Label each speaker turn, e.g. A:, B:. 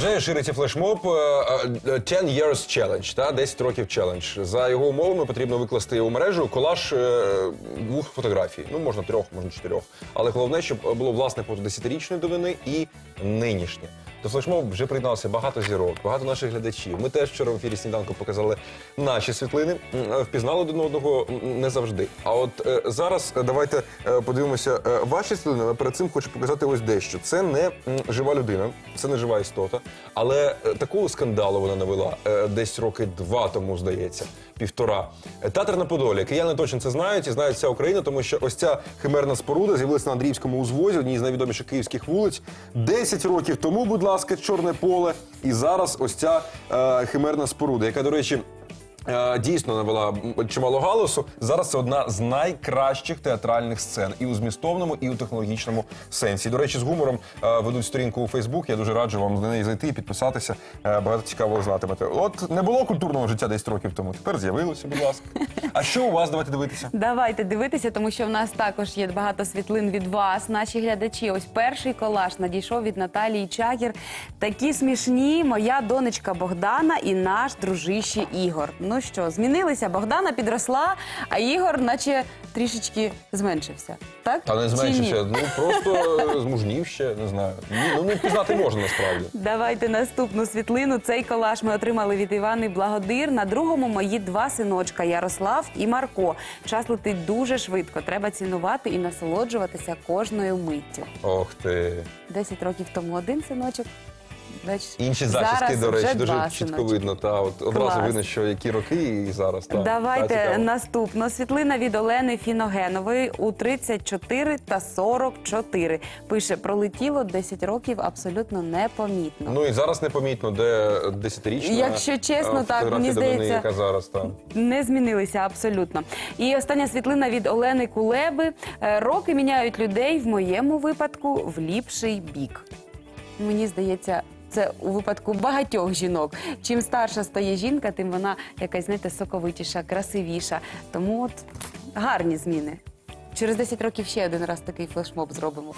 A: Женя шириться флешмоб е, е, 10 years challenge, та 10 років челендж. За його умовами потрібно викласти у мережу колаж е, двох фотографій. Ну можна трьох, можна чотирьох. Але головне, щоб було власне фото 10-річної давини і нинішнє. До флешмобу вже приєдналося багато зірок, багато наших глядачів. Ми теж вчора в ефірі сніданку показали наші світлини. Е, Впізнали один одного не завжди. А от е, зараз е, давайте подивимося ваші світлини. Але перед цим хочу показати ось дещо. Це не жива людина, це не жива істота. Але такого скандалу вона навела десь роки два тому, здається, півтора. Е, Театр на Подолі. Кияни точно це знають і знають вся Україна, тому що ось ця химерна споруда з'явилася на Андріївському узвозі, одній з найвідоміших київських вулиць. Десять років тому, будь ласка, чорне поле. І зараз ось ця е, химерна споруда, яка, до речі. Е, Дійсно навела м, чимало галасу. Зараз це одна з найкращих театральних сцен і у змістовному, і у технологічному сенсі. До речі, з гумором е, ведуть сторінку у Фейсбук. Я дуже раджу вам на неї зайти і підписатися. Е, Багато цікавого знатимете. От не було культурного життя 10 років тому. Тепер з'явилося, будь ласка. А що у вас? Давайте дивитися.
B: Давайте дивитися, тому що в нас також є багато світлин від вас, наші глядачі. Ось перший колаж надійшов від Наталії Чагір. Такі смішні, моя донечка Богдана і наш дружище Ігор. Ну що, змінилися? Богдана підросла, а Ігор, наче трішечки зменшився. Так?
A: Та не
B: Чи ні?
A: зменшився. Ну просто е, змужнів ще, не знаю. Ні, Ну не впізнати можна насправді.
B: Давайте наступну світлину. Цей колаж ми отримали від Івани Благодир. На другому мої два синочка Ярослав і Марко. Час летить дуже швидко. Треба цінувати і насолоджуватися кожною миттю.
A: Ох ти.
B: Десять років тому один синочок.
A: Інші зачіски,
B: зараз
A: до речі,
B: вже
A: дуже
B: два
A: чітко
B: синочки.
A: видно. Та от одразу
B: Клас.
A: видно, що які роки і зараз. Та, та,
B: Давайте
A: цікаво.
B: наступну світлина від Олени Фіногенової у 34 та 44. Пише, пролетіло 10 років абсолютно непомітно.
A: Ну і зараз непомітно, де десятирічна
B: Якщо чесно,
A: е,
B: так,
A: фотографія
B: мені здається,
A: яка зараз там.
B: Не змінилися абсолютно. І остання світлина від Олени Кулеби. Е, Роки міняють людей в моєму випадку в ліпший бік. Мені здається. Це у випадку багатьох жінок. Чим старша стає жінка, тим вона якась, знаєте, соковитіша, красивіша. Тому от гарні зміни. Через 10 років ще один раз такий флешмоб зробимо.